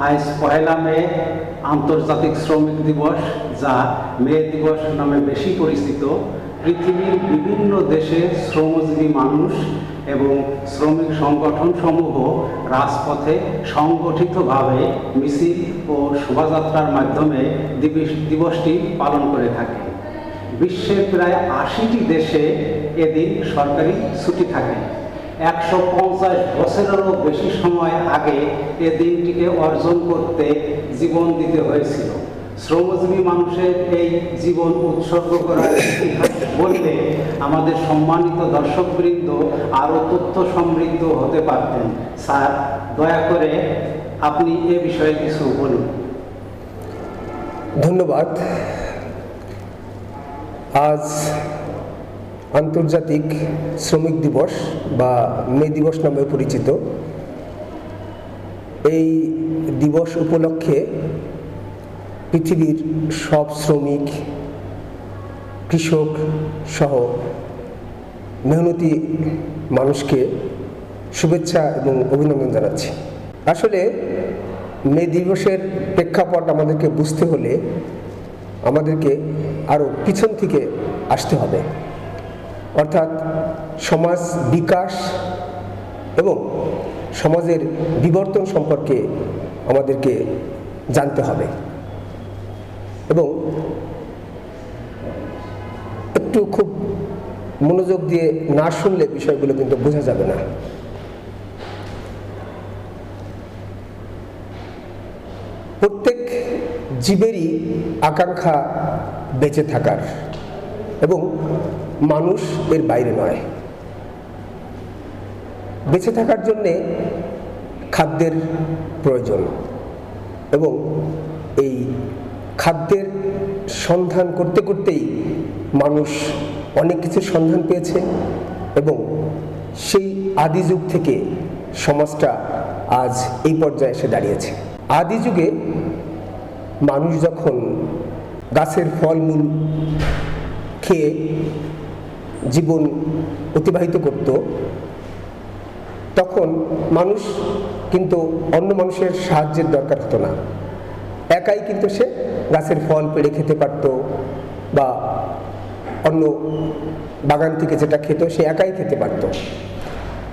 আজ পহেলা মে আন্তর্জাতিক শ্রমিক দিবস, যা মে দিবস নামে বেশি পরিচিত। পৃথিবীর বিভিন্ন দেশে শ্রমজীবী মানুষ এবং শ্রমিক সংগঠন সমূহ রাজপথে সংগঠিতভাবে মিছিল ও শোভাযাত্রার মাধ্যমে দিবস- দিবসটি পালন করে থাকে। বিশ্বের প্রায় আশিটি দেশে এদিন সরকারি ছুটি থাকে। একশো পঞ্চাশ বছরেরও বেশি সময় আগে এ দিনটিকে অর্জন করতে জীবন দিতে হয়েছিল। শ্রমজীবী মানুষের এই জীবন উৎসর্গ করার ইতিহাস বললে আমাদের সম্মানিত দর্শকবৃন্দ আরও তথ্য সমৃদ্ধ হতে পারতেন। স্যার, দয়া করে আপনি এ বিষয়ে কিছু বলুন। ধন্যবাদ। আজ আন্তর্জাতিক শ্রমিক দিবস বা মে দিবস নামে পরিচিত। এই দিবস উপলক্ষে পৃথিবীর সব শ্রমিক, কৃষক সহ মেহনতি মানুষকে শুভেচ্ছা এবং অভিনন্দন জানাচ্ছি। আসলে মে দিবসের প্রেক্ষাপট আমাদেরকে বুঝতে হলে আমাদেরকে আরও পিছন থেকে আসতে হবে। অর্থাৎ সমাজ বিকাশ এবং সমাজের বিবর্তন সম্পর্কে আমাদেরকে জানতে হবে। এবং একটু খুব মনোযোগ দিয়ে না শুনলে বিষয়গুলো কিন্তু বোঝা যাবে না। প্রত্যেক জীবেরই আকাঙ্ক্ষা বেঁচে থাকার মানুষ এর বাইরে নয়। বেঁচে থাকার জন্যে খাদ্যের প্রয়োজন এবং এই খাদ্যের সন্ধান করতে করতেই মানুষ অনেক কিছুর সন্ধান পেয়েছে এবং সেই আদি যুগ থেকে সমাজটা আজ এই পর্যায়ে এসে দাঁড়িয়েছে। আদি যুগে মানুষ যখন গাছের ফলমূল খেয়ে জীবন অতিবাহিত করত, তখন মানুষ কিন্তু অন্য মানুষের সাহায্যের দরকার হতো না। একাই কিন্তু সে গাছের ফল পেড়ে খেতে পারত বা অন্য বাগান থেকে যেটা খেত সে একাই খেতে পারত।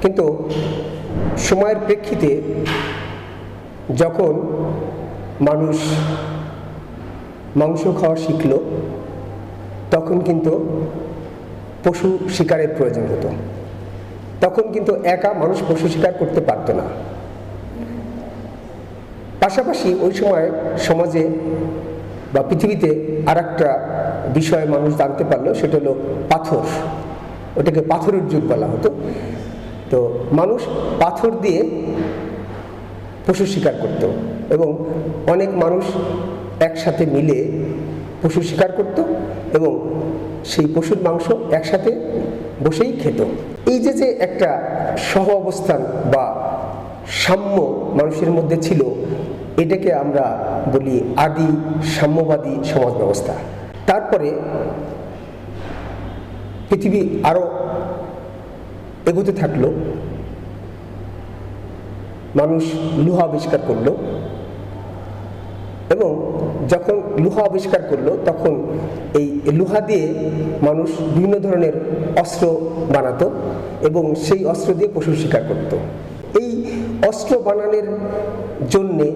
কিন্তু সময়ের প্রেক্ষিতে যখন মানুষ মাংস খাওয়া শিখল তখন কিন্তু পশু শিকারের প্রয়োজন হতো। তখন কিন্তু একা মানুষ পশু শিকার করতে পারতো না। পাশাপাশি ওই সময় সমাজে বা পৃথিবীতে আর একটা বিষয় মানুষ জানতে পারল, সেটা হলো পাথর। ওটাকে পাথরের যুগ বলা হতো। তো মানুষ পাথর দিয়ে পশু শিকার করত এবং অনেক মানুষ একসাথে মিলে পশু শিকার করত। এবং সেই পশুর মাংস একসাথে বসেই খেত। এই যে যে একটা সহ অবস্থান বা সাম্য মানুষের মধ্যে ছিল, এটাকে আমরা বলি আদি সাম্যবাদী সমাজ ব্যবস্থা। তারপরে পৃথিবী আরও এগোতে থাকল। মানুষ লোহা আবিষ্কার করল। এবং যখন লোহা আবিষ্কার করল, তখন এই লোহা দিয়ে মানুষ বিভিন্ন ধরনের অস্ত্র বানাতো এবং সেই অস্ত্র দিয়ে পশু শিকার করত। এই অস্ত্র বানানোর জন্যে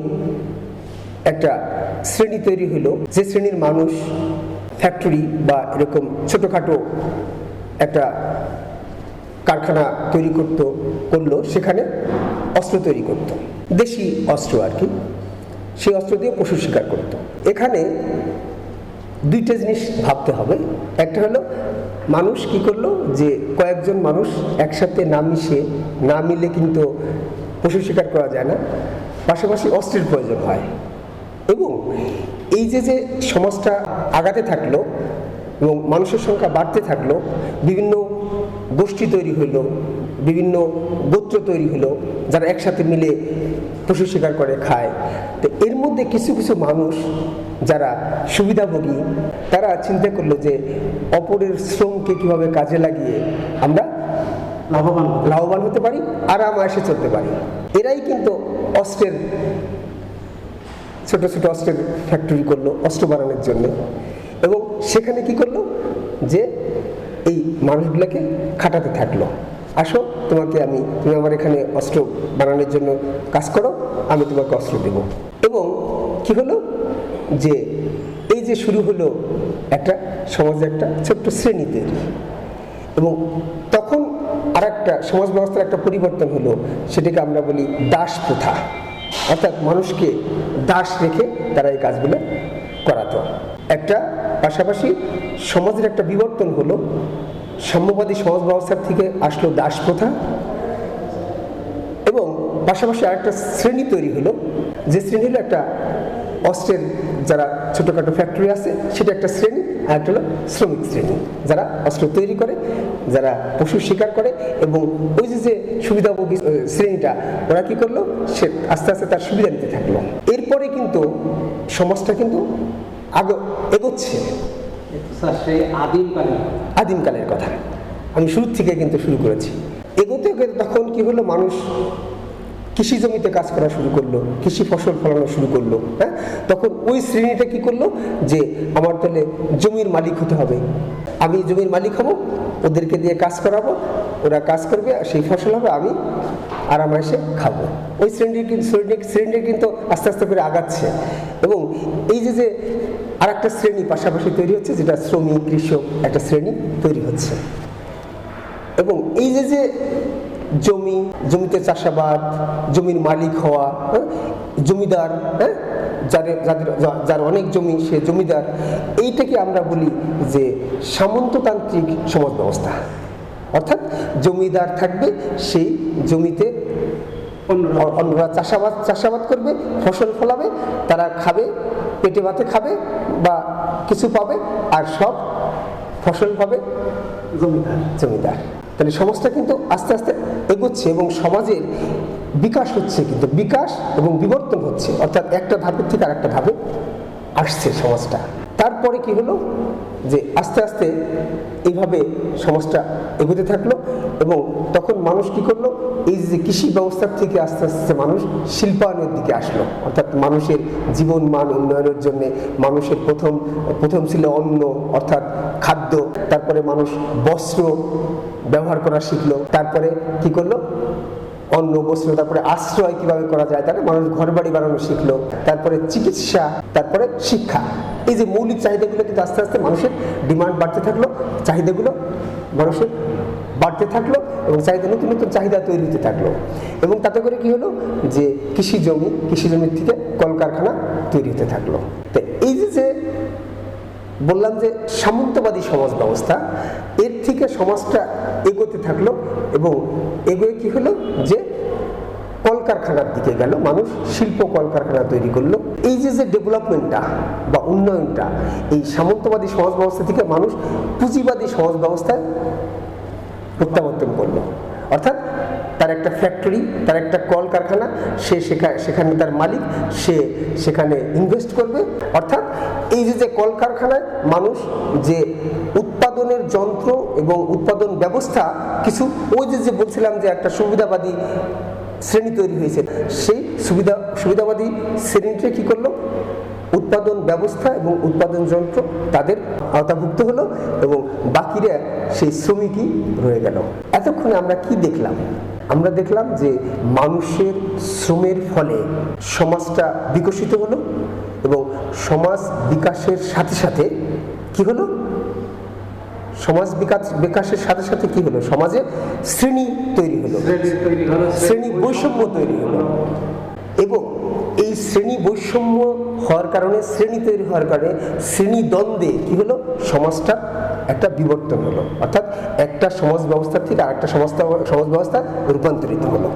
একটা শ্রেণি তৈরি হলো, যে শ্রেণির মানুষ ফ্যাক্টরি বা এরকম ছোটোখাটো একটা কারখানা তৈরি করতো, করল, সেখানে অস্ত্র তৈরি করতো। দেশি অস্ত্র আর কি। সেই অস্ত্র দিয়ে পশু শিকার করতো। এখানে দুইটা জিনিস ভাবতে হবে। একটা হলো, মানুষ কি করল যে কয়েকজন মানুষ একসাথে না মিশে, না মিলে কিন্তু পশু শিকার করা যায় না, পাশাপাশি অস্ত্রের প্রয়োজন হয়। এবং এই যে যে সমাজটা আগাতে থাকল এবং মানুষের সংখ্যা বাড়তে থাকল, বিভিন্ন গোষ্ঠী তৈরি হইল বিভিন্ন গোত্র তৈরি হলো যারা একসাথে মিলে পশু শিকার করে খায়। তো এর মধ্যে কিছু কিছু মানুষ যারা সুবিধাভোগী তারা চিন্তা করল যে অপরের শ্রমকে কীভাবে কাজে লাগিয়ে আমরা লাভবান লাভবান হতে পারি আরাম এসে চলতে পারি। এরাই কিন্তু অস্ত্রের ছোট ছোট অস্ত্রের ফ্যাক্টরি করল অস্ত্র বানানোর জন্য। এবং সেখানে কি করল? যে এই মানুষগুলোকে খাটাতে থাকল। আসো, তোমাকে আমি, তুমি আমার এখানে অস্ত্র বানানোর জন্য কাজ করো, আমি তোমাকে অস্ত্র দেব। এবং কি হলো? যে এই যে শুরু হলো একটা সমাজে একটা ছোট্ট শ্রেণি তৈরি এবং তখন আর একটা সমাজ ব্যবস্থার একটা পরিবর্তন হলো, সেটাকে আমরা বলি দাস প্রথা। অর্থাৎ মানুষকে দাস রেখে তারা এই কাজগুলো করাতো। একটা পাশাপাশি সমাজের একটা বিবর্তন হলো সাম্যবাদী সমাজ ব্যবস্থার থেকে আসলো দাস প্রথা এবং পাশাপাশি আরেকটা শ্রেণি তৈরি হলো। যে শ্রেণি হলো একটা অস্ত্রের যারা ছোটোখাটো ফ্যাক্টরি আছে, সেটা একটা শ্রেণি আর একটা হলো শ্রমিক শ্রেণি। যারা অস্ত্র তৈরি করে, যারা পশু শিকার করে এবং ওই যে যে সুবিধাভোগী শ্রেণীটা, ওরা কি করল? সে আস্তে আস্তে তার সুবিধা নিতে থাকল। এরপরে কিন্তু সমাজটা কিন্তু আগে এগোচ্ছে। আদিমকালের কথা। আমি শুরু থেকে কিন্তু শুরু করেছি। এগোতে তখন কি হলো? মানুষ কৃষি জমিতে কাজ করা শুরু করল, কৃষি ফসল ফলানো শুরু করল হ্যাঁ? তখন ওই শ্রেণীটা কি করল? যে আমার তাহলে জমির মালিক হতে হবে। আমি জমির মালিক হব, ওদেরকে দিয়ে কাজ করাবো, ওরা কাজ করবে, আর সেই ফসল হবে আমি আরাম এসে খাব। ওই শ্রেণির কিন্তু শ্রেণি শ্রেণীটা কিন্তু আস্তে আস্তে করে আগাচ্ছে। এবং এই যে যে আর একটা শ্রেণি পাশাপাশি তৈরি হচ্ছে, যেটা শ্রমিক, কৃষক, একটা শ্রেণি তৈরি হচ্ছে। এবং এই যে যে জমি জমিতে চাষাবাদ জমির মালিক হওয়া হ্যাঁ, জমিদার হ্যাঁ? যাদের যাদের যার অনেক জমি সে জমিদার। এইটাকে আমরা বলি যে সামন্ততান্ত্রিক সমাজ ব্যবস্থা অর্থাৎ জমিদার থাকবে সেই জমিতে অন্যরা অন্যরা চাষাবাদ চাষাবাদ করবে ফসল ফলাবে তারা খাবে পেটে ভাতে খাবে বা কিছু পাবে আর সব ফসল পাবে জমিদার। জমিদার। তাহলে সমাজটা কিন্তু আস্তে আস্তে এগোচ্ছে এবং সমাজের বিকাশ হচ্ছে কিন্তু, বিকাশ এবং বিবর্তন হচ্ছে। অর্থাৎ একটা ধাপের থেকে আর একটা ধাপে আসছে সমাজটা। তারপরে কি হলো? যে আস্তে আস্তে এইভাবে সমাজটা এগোতে থাকল এবং তখন মানুষ কি করল? এই যে কৃষি ব্যবস্থার থেকে আস্তে আস্তে মানুষ শিল্পায়নের দিকে আসলো। অর্থাৎ মানুষের জীবন মান উন্নয়নের জন্য মানুষের প্রথম প্রথম ছিল অন্ন, অর্থাৎ খাদ্য। তারপরে মানুষ বস্ত্র ব্যবহার করা শিখলো। তারপরে কি করল? অন্ন বস্ত্র তারপরে আশ্রয় কীভাবে করা যায়, তারপরে মানুষ ঘর বাড়ি বানানো শিখলো, তারপরে চিকিৎসা, তারপরে শিক্ষা। এই যে মৌলিক চাহিদাগুলো কিন্তু আস্তে আস্তে মানুষের ডিমান্ড বাড়তে থাকল, চাহিদাগুলো মানুষের বাড়তে থাকল এবং চাহিদা, নতুন নতুন চাহিদা তৈরি হতে থাকল। এবং তাতে করে কি হলো? যে কৃষি জমি, কৃষি জমির থেকে কলকারখানা তৈরি হতে থাকল। তো বললাম যে সামন্তবাদী সমাজ ব্যবস্থা, এর থেকে সমাজটা এগোতে থাকল এবং এগোয়ে কি হলো? যে কলকারখানার দিকে গেল, মানুষ শিল্প কলকারখানা তৈরি করল। এই যে যে ডেভেলপমেন্টটা বা উন্নয়নটা, এই সামন্তবাদী সমাজ ব্যবস্থা থেকে মানুষ পুঁজিবাদী সমাজ ব্যবস্থায় প্রত্যাবর্তন করল। অর্থাৎ তার একটা ফ্যাক্টরি তার একটা কলকারখানা, সে সেখানে সেখানে তার মালিক, সে সেখানে ইনভেস্ট করবে। অর্থাৎ এই যে যে কলকারখানায় মানুষ যে উৎপাদনের যন্ত্র এবং উৎপাদন ব্যবস্থা, কিছু ওই যে যে বলছিলাম যে একটা সুবিধাবাদী শ্রেণি তৈরি হয়েছে, সেই সুবিধা সুবিধাবাদী শ্রেণীটা কি করল? উৎপাদন ব্যবস্থা এবং উৎপাদন যন্ত্র তাদের আওতাভুক্ত হলো এবং বাকিরা সেই শ্রমিকই রয়ে গেল। এতক্ষণে আমরা কি দেখলাম? আমরা দেখলাম যে মানুষের শ্রমের ফলে সমাজটা বিকশিত হলো এবং সমাজ বিকাশের সাথে সাথে কি হলো? সমাজ বিকাশ বিকাশের সাথে সাথে কি হলো? সমাজে শ্রেণি তৈরি হলো। শ্রেণি তৈরি হলো শ্রেণি বৈষম্য তৈরি হলো। এবং এই শ্রেণি বৈষম্য হওয়ার কারণে শ্রেণি তৈরি হওয়ার কারণে শ্রেণি দ্বন্দ্বে কি হলো? সমাজটা একটা বিবর্তন হলো। অর্থাৎ একটা সমাজ ব্যবস্থা থেকে আরেকটা সমাজ সমাজ ব্যবস্থা রূপান্তরিত হলো।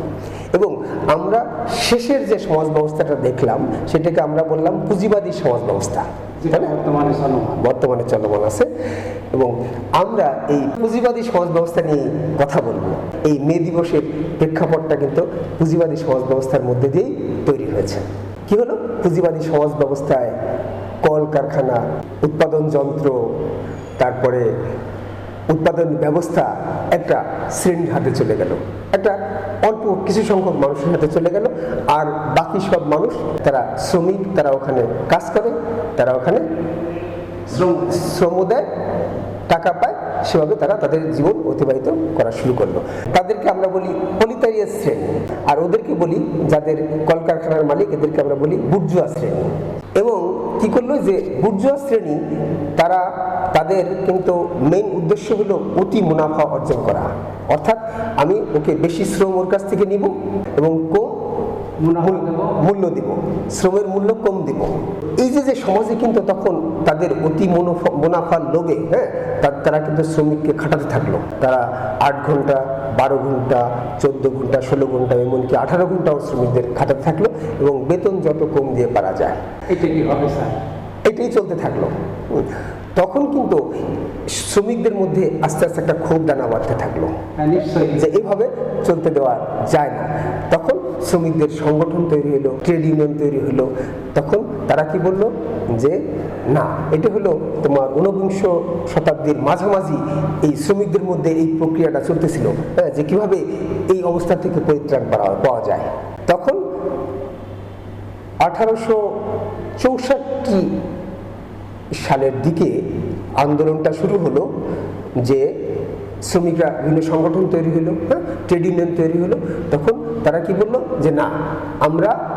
এবং আমরা শেষের যে সমাজ ব্যবস্থাটা দেখলাম সেটাকে আমরা বললাম পুঁজিবাদী সমাজ ব্যবস্থা? বর্তমানে চলমান। বর্তমানে চলমান আছে। এবং আমরা এই পুঁজিবাদী সমাজ ব্যবস্থা নিয়ে কথা বলব। এই মে দিবসের প্রেক্ষাপটটা কিন্তু পুঁজিবাদী সমাজ ব্যবস্থার মধ্যে দিয়েই তৈরি হয়েছে। কি হলো? পুঁজিবাদী সমাজ ব্যবস্থায় কলকারখানা উৎপাদন যন্ত্র তারপরে উৎপাদন ব্যবস্থা একটা শ্রেণির হাতে চলে গেল। একটা অল্প কিছু সংখ্যক মানুষের হাতে চলে গেল আর বাকি সব মানুষ, তারা শ্রমিক, তারা ওখানে কাজ করে, তারা ওখানে শ্রম শ্রম দেয়, টাকা পায়, সেভাবে তারা তাদের জীবন অতিবাহিত করা শুরু করল। তাদেরকে আমরা বলি পলিতারিয়া শ্রেণি আর ওদেরকে বলি যাদের কলকারখানার মালিক, এদেরকে আমরা বলি বুর্জুয়া শ্রেণি। এবং কি করল যে বুর্জুয়া শ্রেণি, তারা তাদের কিন্তু মেইন উদ্দেশ্য হলো অতি মুনাফা অর্জন করা। অর্থাৎ আমি ওকে বেশি শ্রম ওর কাছ থেকে নিব এবং কম। মূল্য দিব। শ্রমের মূল্য কম দিব। এই যে যে সমাজে কিন্তু তখন তাদের অতি মুনাফা মুনাফার লোভে হ্যাঁ তারা কিন্তু শ্রমিককে খাটাতে থাকল। তারা আট ঘণ্টা বারো ঘণ্টা চোদ্দ ঘণ্টা ষোলো ঘণ্টা এমনকি আঠারো ঘন্টাও শ্রমিকদের খাটাতে থাকল এবং বেতন যত কম দিয়ে পারা যায়। এটা কি হবে স্যার? এটাই চলতে থাকল। তখন কিন্তু শ্রমিকদের মধ্যে আস্তে আস্তে একটা ক্ষোভ দানা বাড়তে থাকল। হ্যাঁ যে এইভাবে চলতে দেওয়া যায় না। তখন শ্রমিকদের সংগঠন তৈরি হলো ট্রেড ইউনিয়ন তৈরি হলো। তখন তারা কি বলল? যে না এটা হলো তোমার ঊনবিংশ শতাব্দীর মাঝামাঝি এই শ্রমিকদের মধ্যে এই প্রক্রিয়াটা চলতেছিল। হ্যাঁ যে কীভাবে এই অবস্থা থেকে পরিত্রাণ পাওয়া পাওয়া যায়। তখন আঠারোশো চৌষট্টি সালের দিকে আন্দোলনটা শুরু হলো যে শ্রমিকরা বিভিন্ন সংগঠন তৈরি হলো হ্যাঁ ট্রেড ইউনিয়ন তৈরি হলো। তখন তারা কি বলল যে, না, আমরা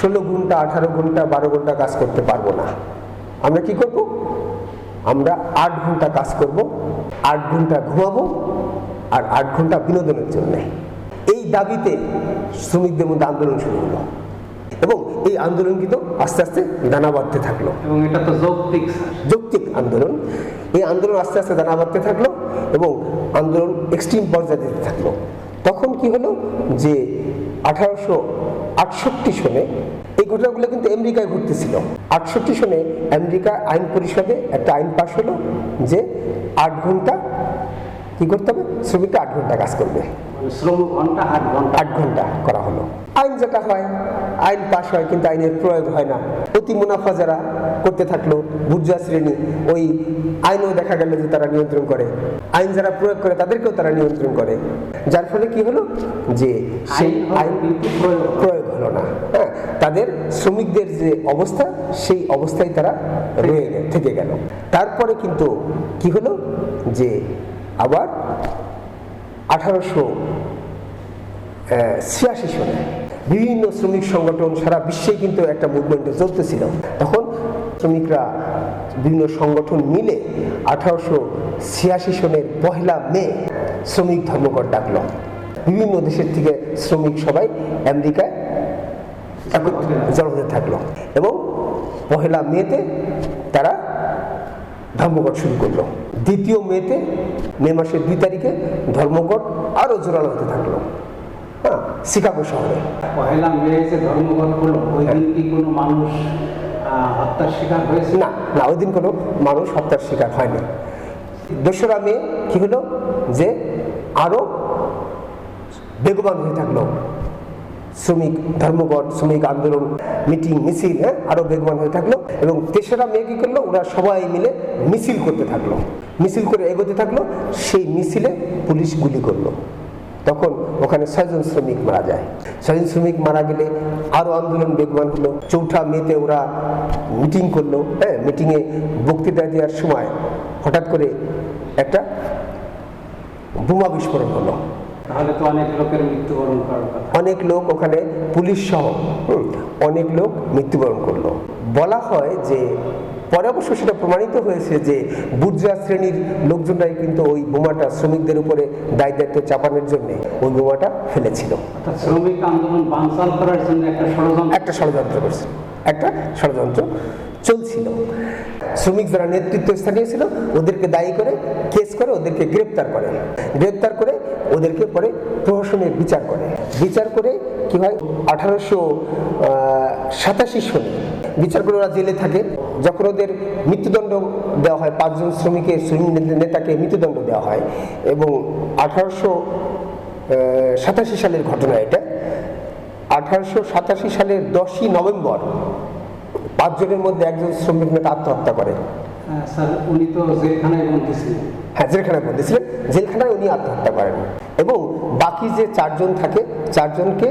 ষোলো ঘণ্টা, আঠারো ঘণ্টা, বারো ঘণ্টা কাজ করতে পারব না। আমরা কি করব? আমরা আট ঘণ্টা কাজ করব, আট ঘণ্টা ঘুমাবো আর আট ঘণ্টা বিনোদনের জন্যে। এই দাবিতে শ্রমিকদের মধ্যে আন্দোলন শুরু হলো। এবং এই আন্দোলন কিন্তু আস্তে আস্তে দানা বাঁধতে থাকল। এবং এটা তো যৌক্তিক যৌক্তিক আন্দোলন। এই আন্দোলন আস্তে আস্তে দানা বাঁধতে থাকল এবং আন্দোলন এক্সট্রিম পর্যায়ে যেতে থাকল। তখন কি হলো যে আঠারোশো আটষট্টি সনে এই ঘটনাগুলো কিন্তু আমেরিকায় ঘটতেছিল। আটষট্টি সনে আমেরিকা আইন পরিষদে একটা আইন পাশ হলো যে আট ঘণ্টা কি করতে হবে? শ্রমিকরা আট ঘণ্টা কাজ করবে। শ্রম ঘণ্টা আট ঘণ্টা। আট ঘণ্টা করা হলো। আইন যেটা হয় আইন পাশ হয় কিন্তু আইনের প্রয়োগ হয় না। অতি মুনাফা যারা করতে থাকল বুর্জা শ্রেণি ওই আইনও দেখা গেল যে তারা নিয়ন্ত্রণ করে। আইন যারা প্রয়োগ করে তাদেরকেও তারা নিয়ন্ত্রণ করে। যার ফলে কি হলো? যে সেই আইন। প্রয়োগ হলো না। হ্যাঁ তাদের শ্রমিকদের যে অবস্থা সেই অবস্থায় তারা রয়ে থেকে গেল। তারপরে কিন্তু কি হলো? যে আবার আঠারোশো ছিয়াশি সনে বিভিন্ন শ্রমিক সংগঠন সারা বিশ্বে কিন্তু একটা মুভমেন্টে চলতেছিল। তখন শ্রমিকরা বিভিন্ন সংগঠন মিলে আঠারোশো ছিয়াশি সনের পহেলা মে শ্রমিক ধর্মঘট ডাকলো। বিভিন্ন দেশের থেকে শ্রমিক সবাই আমেরিকায় জড়ো হতে থাকল এবং পহেলা মেতে তারা ধর্মঘট শুরু করল। দ্বিতীয় মেতে মে মাসের দুই তারিখে ধর্মঘট আরও জোরালো হতে থাকল। হ্যাঁ শিকাগো শহরে। পহেলা মে যে ধর্মঘট হলো ওই দিন কি কোনো মানুষ হত্যার শিকার হয়েছে? না না ওই দিন কোনো মানুষ হত্যার শিকার হয়নি। দোসরা মে কি হলো? যে আরও বেগবান হয়ে থাকল। শ্রমিক ধর্মঘট শ্রমিক আন্দোলন মিটিং মিছিল হ্যাঁ আরও বেগবান হয়ে থাকল। এবং তেসরা মে কি করল? ওরা সবাই মিলে মিছিল করতে থাকল। মিছিল করে এগোতে থাকল সেই মিছিলে পুলিশ গুলি করল। তখন ওখানে ছয়জন শ্রমিক মারা যায়। ছয়জন শ্রমিক মারা গেলে আরও আন্দোলন বেগবান হলো। চৌঠা মেতে ওরা মিটিং করল হ্যাঁ মিটিংয়ে বক্তৃতা দেওয়ার সময় হঠাৎ করে একটা বোমা বিস্ফোরণ হলো। তাহলে তো অনেক লোকের মৃত্যুবরণ করার অনেক লোক ওখানে পুলিশ সহ অনেক লোক মৃত্যুবরণ করল। বলা হয় যে পরে অবশ্য সেটা প্রমাণিত হয়েছে যে বুর্জা শ্রেণির লোকজনরাই কিন্তু ওই বোমাটা শ্রমিকদের উপরে দায় দায়িত্ব চাপানোর জন্য ওই বোমাটা ফেলেছিল। শ্রমিক আন্দোলন করার জন্য একটা ষড়যন্ত্র একটা ষড়যন্ত্র করছে। একটা ষড়যন্ত্র চলছিল। শ্রমিক যারা নেতৃত্ব স্থানীয় ছিল ওদেরকে দায়ী করে কেস করে ওদেরকে গ্রেপ্তার করে। গ্রেপ্তার করে ওদেরকে পরে প্রহসনের বিচার করে। বিচার করে কি হয়? আঠারোশো সাতাশি সনে বিচার করে ওরা জেলে থাকে যখন ওদের মৃত্যুদণ্ড দেওয়া হয় পাঁচজন শ্রমিকের শ্রমিক নেতাকে মৃত্যুদণ্ড দেওয়া হয় এবং আঠারোশো সাতাশি সালের ঘটনা এটা। আঠারোশো সাতাশি সালের দশই নভেম্বর পাঁচজনের মধ্যে একজন শ্রমিক নেতা আত্মহত্যা করে। আহ, উনি তো জেলখানায় বন্দী ছিলেন। হ্যাঁ জেলখানায় বন্দী ছিলেন। জেলখানায় উনি আত্মহত্যা করেন। এবং বাকি যে চারজন থাকে চারজনকে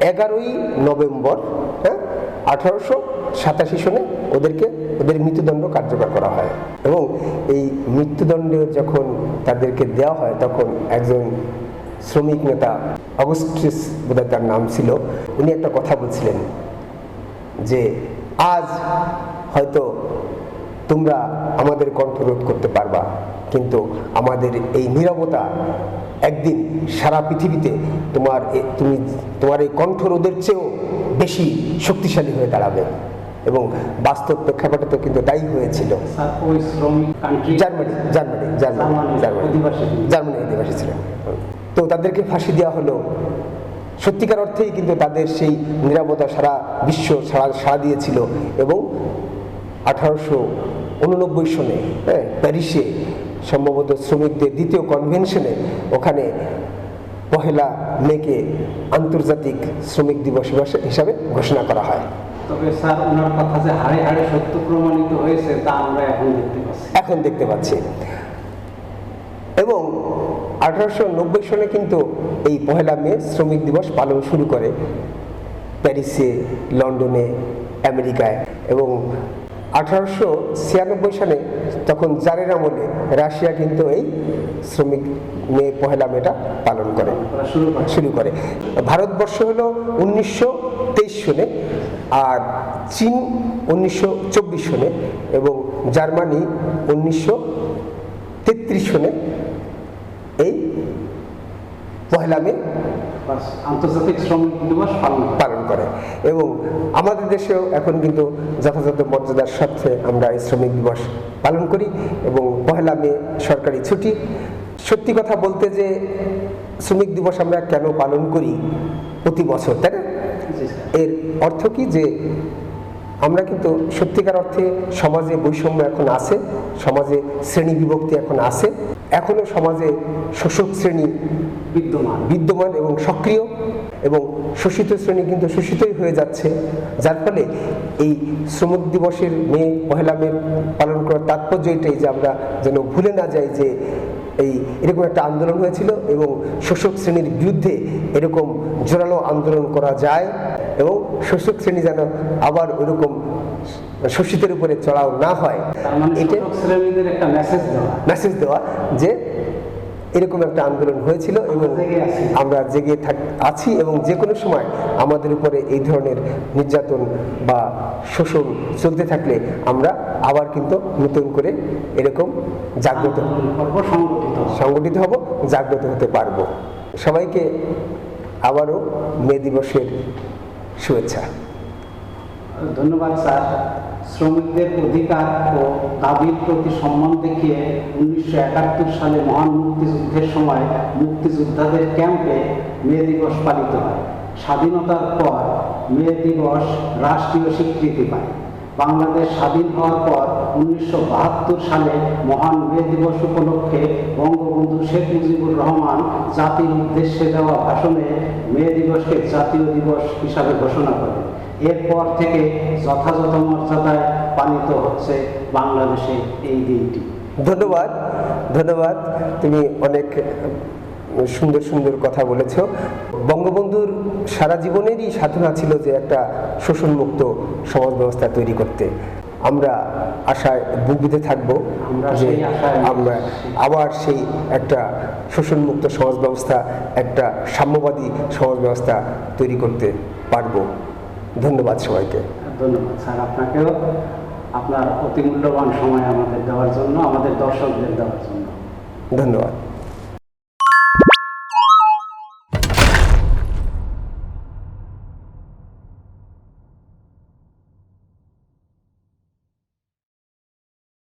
এগারোই নভেম্বর হ্যাঁ আঠারোশো সাতাশি সনে ওদেরকে, ওদের মৃত্যুদণ্ড কার্যকর করা হয়। এবং এই মৃত্যুদণ্ড যখন তাদেরকে দেওয়া হয়, তখন একজন শ্রমিক নেতা অগস্টিস বোধহয় তার নাম ছিল, উনি একটা কথা বলছিলেন যে, আজ হয়তো তোমরা আমাদের কণ্ঠরোধ করতে পারবা, কিন্তু আমাদের এই নীরবতা একদিন সারা পৃথিবীতে তোমার তুমি তোমার এই কণ্ঠরোধের চেয়েও বেশি শক্তিশালী হয়ে দাঁড়াবে। এবং বাস্তব প্রেক্ষাপটে তো কিন্তু তাই হয়েছিল। Germany Germany Germany Germany, Germany অধিবাসী ছিলেন। তো তাদেরকে ফাঁসি দেওয়া হলো। সত্যিকার অর্থেই কিন্তু তাদের সেই নিরাপত্তা সারা বিশ্ব সারা সাড়া দিয়েছিল এবং আঠারোশো উননব্বই সনে হ্যাঁ প্যারিসে সম্ভবত শ্রমিকদের দ্বিতীয় কনভেনশনে ওখানে পহেলা মেকে আন্তর্জাতিক শ্রমিক দিবস হিসাবে ঘোষণা করা হয়। তবে স্যার ওনার কথা যে হাড়ে হাড়ে সত্য প্রমাণিত হয়েছে তা আমরা এখন দেখতে পাচ্ছি। এখন দেখতে পাচ্ছি। এবং আঠারোশো নব্বই সনে কিন্তু এই পহেলা মে শ্রমিক দিবস পালন শুরু করে প্যারিসে লন্ডনে আমেরিকায়। এবং আঠারোশো ছিয়ানব্বই সালে তখন জারের আমলে রাশিয়া কিন্তু এই শ্রমিক মে পহেলা মেটা পালন করে শুরু করে। শুরু করে। ভারতবর্ষ হলো উনিশশো তেইশ সনে আর চীন উনিশশো চব্বিশ সনে এবং জার্মানি উনিশশো তেত্রিশ সনে এই পহেলা মে আন্তর্জাতিক শ্রমিক দিবস পালন করে। এবং আমাদের দেশেও এখন কিন্তু যথাযথ মর্যাদার সাথে আমরা এই শ্রমিক দিবস পালন করি এবং পহেলা মে সরকারি ছুটি। সত্যি কথা বলতে যে শ্রমিক দিবস আমরা কেন পালন করি প্রতি বছর তাই না? এর অর্থ কি যে আমরা কিন্তু সত্যিকার অর্থে সমাজে বৈষম্য এখন আছে সমাজে শ্রেণি বিভক্তি এখন আছে। এখনও সমাজে শোষক শ্রেণি বিদ্যমান। বিদ্যমান এবং সক্রিয় এবং শোষিত শ্রেণি কিন্তু শোষিতই হয়ে যাচ্ছে। যার ফলে এই শ্রমিক দিবসের মে পহেলা মে পালন করার তাৎপর্য এটাই যে আমরা যেন ভুলে না যাই যে এই এরকম একটা আন্দোলন হয়েছিল এবং শোষক শ্রেণির বিরুদ্ধে এরকম জোরালো আন্দোলন করা যায় এবং শোষক শ্রেণি যেন আবার ওইরকম শোষিতের উপরে চড়াও না হয় মানে এটা শ্রেণীদের একটা মেসেজ দেওয়া। মেসেজ দেওয়া যে এরকম একটা আন্দোলন হয়েছিল এবং আমরা জেগে থাক আছি এবং যে কোনো সময় আমাদের উপরে এই ধরনের নির্যাতন বা শোষণ চলতে থাকলে আমরা আবার কিন্তু নতুন করে এরকম জাগ্রত সংগঠিত হব জাগ্রত হতে পারব। সবাইকে আবারও মে দিবসের শুভেচ্ছা। ধন্যবাদ স্যার। শ্রমিকদের অধিকার ও দাবির প্রতি সম্মান দেখিয়ে উনিশশো একাত্তর সালে মহান মুক্তিযুদ্ধের সময় মুক্তিযোদ্ধাদের ক্যাম্পে মে দিবস পালিত হয়। স্বাধীনতার পর মে দিবস রাষ্ট্রীয় স্বীকৃতি পায়। বাংলাদেশ স্বাধীন হওয়ার পর উনিশশো বাহাত্তর সালে মহান মে দিবস উপলক্ষে বঙ্গবন্ধু শেখ মুজিবুর রহমান জাতির উদ্দেশ্যে দেওয়া ভাষণে মে দিবসকে জাতীয় দিবস হিসাবে ঘোষণা করেন। এরপর থেকে যথাযথ মর্যাদায় পালিত হচ্ছে বাংলাদেশে এই দিনটি। ধন্যবাদ ধন্যবাদ। তুমি অনেক সুন্দর সুন্দর কথা বলেছ। বঙ্গবন্ধুর সারা জীবনেরই সাধনা ছিল যে একটা শোষণমুক্ত সমাজ ব্যবস্থা তৈরি করতে। আমরা আশায় বুক বেঁধে থাকব যে আমরা আবার সেই একটা শোষণমুক্ত সমাজ ব্যবস্থা একটা সাম্যবাদী সমাজ ব্যবস্থা তৈরি করতে পারব। ধন্যবাদ সবাইকে। ধন্যবাদ স্যার আপনাকেও আপনার অতি মূল্যবান সময় আমাদের দেওয়ার জন্য আমাদের দর্শকদের দেওয়ার জন্য। ধন্যবাদ।